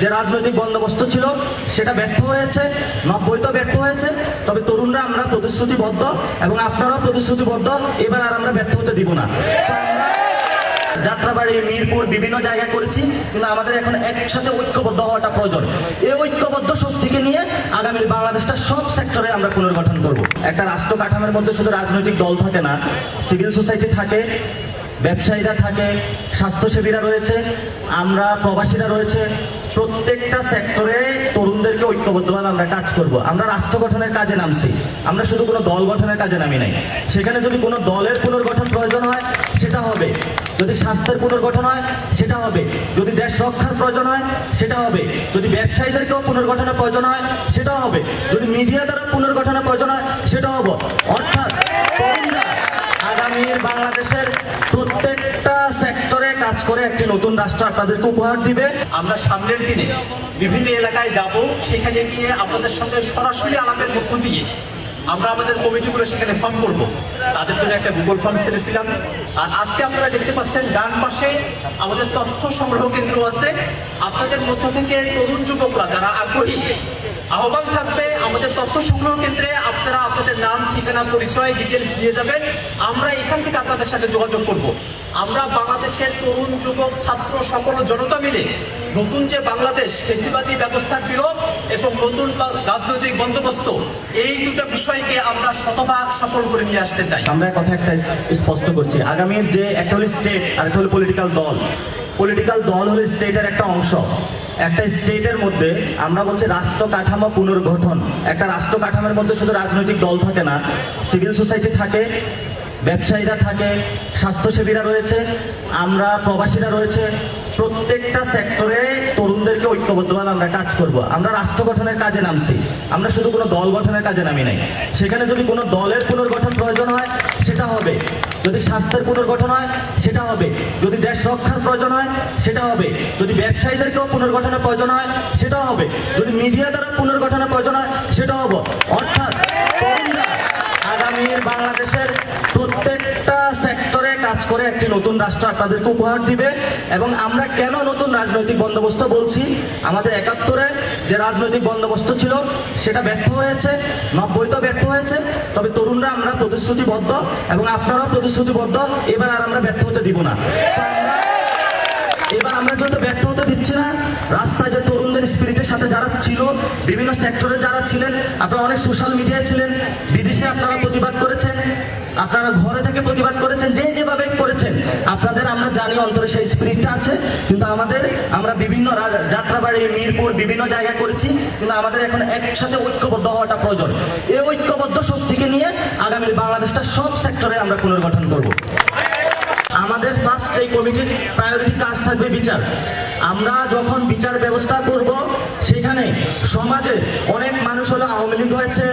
যে রাজনৈতিক বন্দোবস্ত ছিল, সেটা ব্যর্থ হয়েছে নব্বই তো ব্যর্থ হয়েছে। তবে তরুণরা আমরা প্রতিশ্রুতিবদ্ধ এবং আপনারাও প্রতিশ্রুতিবদ্ধ, এবার আর আমরা ব্যর্থ হতে দিব না। যাত্রাবাড়ি, মিরপুর বিভিন্ন জায়গায় করেছি, কিন্তু আমাদের এখন একসাথে ঐক্যবদ্ধ হওয়াটা প্রয়োজন। এই ঐক্যবদ্ধ শক্তিকে নিয়ে আগামী বাংলাদেশটা সব সেক্টরে আমরা পুনর্গঠন করব। একটা রাষ্ট্র কাঠামোর মধ্যে শুধু রাজনৈতিক দল থাকে না সিভিল সোসাইটি থাকে ব্যবসায়ীরা থাকে, স্বাস্থ্যসেবীরা রয়েছে, আমরা প্রবাসীরা রয়েছে, প্রত্যেকটা সেক্টরে তরুণদেরকে ঐক্যবদ্ধভাবে আমরা কাজ করব। আমরা রাষ্ট্র গঠনের কাজে নামছি। আমরা শুধু কোনো দল গঠনের কাজে নামি নাই। সেখানে যদি কোনো দলের পুনর্গঠন প্রয়োজন হয়, সেটা হবে। যদি স্বাস্থ্যের পুনর্গঠন হয়, সেটা হবে। যদি দেশ রক্ষার প্রয়োজন হয়, সেটা হবে। যদি ব্যবসায়ীদেরকেও পুনর্গঠনের প্রয়োজন হয়, সেটাও হবে। যদি মিডিয়া দ্বারা পুনর্গঠনের প্রয়োজন হয় সেটা হবে। অর্থাৎ কাজ করে একটি নতুন রাষ্ট্র আপনাদেরকে উপহার দিবে। আমরা সামনের দিনে বিভিন্ন এলাকায় যাব, সেখানে গিয়ে আপনাদের সঙ্গে সরাসরি আলাপের মধ্য দিয়ে আমরা আমাদের কমিটিগুলো সেখানে ফর্ম করব। তাদের জন্য একটা গুগল ফর্ম ছেড়েছিলাম। আর আজকে আপনারা দেখতে পাচ্ছেন, ডান পাশে আমাদের তথ্য সংগ্রহ কেন্দ্র আছে। আপনাদের মধ্য থেকে তরুণ যুবকরা, যারা আগ্রহী আহ্বান থাকবে, আমাদের তথ্য সংগ্রহ কেন্দ্রে আপনারা আপনাদের নাম, ঠিকানা, পরিচয় ডিটেলস দিয়ে যাবেন। আমরা এখান থেকে আপনাদের সাথে যোগাযোগ করব। আমরা বাংলাদেশের তরুণ, যুবক, ছাত্র, সকল জনতা মিলে নতুন যে বাংলাদেশ, ফেসিবাদী ব্যবস্থার বিলোপ এবং নতুন রাজনৈতিক বন্দোবস্ত, এই দুটো বিষয়কে আমরা শতভাগ সফল করে নিয়ে আসতে চাই। আমরা কথা একটা স্পষ্ট করছি। আগামীর যে একটা হলো স্টেট আর একটা হলো পলিটিক্যাল দল। পলিটিক্যাল দল হলো স্টেটের একটা অংশ। একটা স্টেটের মধ্যে আমরা বলছি রাষ্ট্র কাঠামো পুনর্গঠন। একটা রাষ্ট্র কাঠামোর মধ্যে শুধু রাজনৈতিক দল থাকে না, সিভিল সোসাইটি থাকে, ব্যবসায়ীরা থাকে, স্বাস্থ্যসেবীরা রয়েছে, আমরা প্রবাসীরা রয়েছে, প্রত্যেকটা সেক্টরে তরুণদেরকে ঐক্যবদ্ধভাবে আমরা কাজ করব। আমরা রাষ্ট্র গঠনের কাজে নামছি, আমরা শুধু কোনো দল গঠনের কাজে নামি নাই। সেখানে যদি কোনো দলের পুনর্গঠন প্রয়োজন হয় সেটা হবে। যদি স্বাস্থ্যের পুনর্গঠন হয়, সেটা হবে। যদি দেশ রক্ষার প্রয়োজন হয়, সেটা হবে। যদি ব্যবসায়ীদেরকেও পুনর্গঠনের প্রয়োজন হয় সেটা হবে। যদি মিডিয়া দ্বারা পুনর্গঠনের প্রয়োজন হয় সেটা হবে। অর্থাৎ করে একটি নতুন রাষ্ট্র আপনাদেরকে উপহার দিবে এবং আমরা কেন নতুন রাজনৈতিক বন্দোবস্ত বলছি? আমাদের একাত্তরে যে রাজনৈতিক বন্দোবস্ত ছিল, সেটা ব্যর্থ হয়েছে, নব্বই তো ব্যর্থ হয়েছে, তবে তরুণরা আমরা প্রতিশ্রুতিবদ্ধ এবং আপনারাও প্রতিশ্রুতিবদ্ধ, এবার আর আমরা ব্যর্থ হতে দিব না। এবার আমরা যেহেতু ব্যর্থ হতে দিচ্ছি না, রাস্তায় যে তরুণদের স্পিরিটের সাথে যারা ছিল, বিভিন্ন সেক্টরে যারা ছিলেন, আপনারা অনেক সোশ্যাল মিডিয়ায় ছিলেন, বিদেশে আপনারা প্রতিবাদ করেছেন, আপনারা ঘরে থেকে প্রতিবাদ করেছেন, যে যেভাবে করেছেন, আপনাদের আমরা জানি অন্তরে সেই স্পিরিটটা আছে, কিন্তু আমাদের, আমরা বিভিন্ন যাত্রাবাড়ি, মিরপুর, বিভিন্ন জায়গায় করেছি, কিন্তু আমাদের এখন একসাথে ঐক্যবদ্ধ হওয়াটা প্রয়োজন। এই ঐক্যবদ্ধ শক্তিকে নিয়ে আগামীর বাংলাদেশটা সব সেক্টরে আমরা পুনর্গঠন করব। আমাদের ফার্স্ট এই কমিটির প্রায়োরিটি কাজ থাকবে বিচার। আমরা যখন বিচার ব্যবস্থা সমাজে অনেক মানুষ হলো আওয়ামী লীগ হয়েছে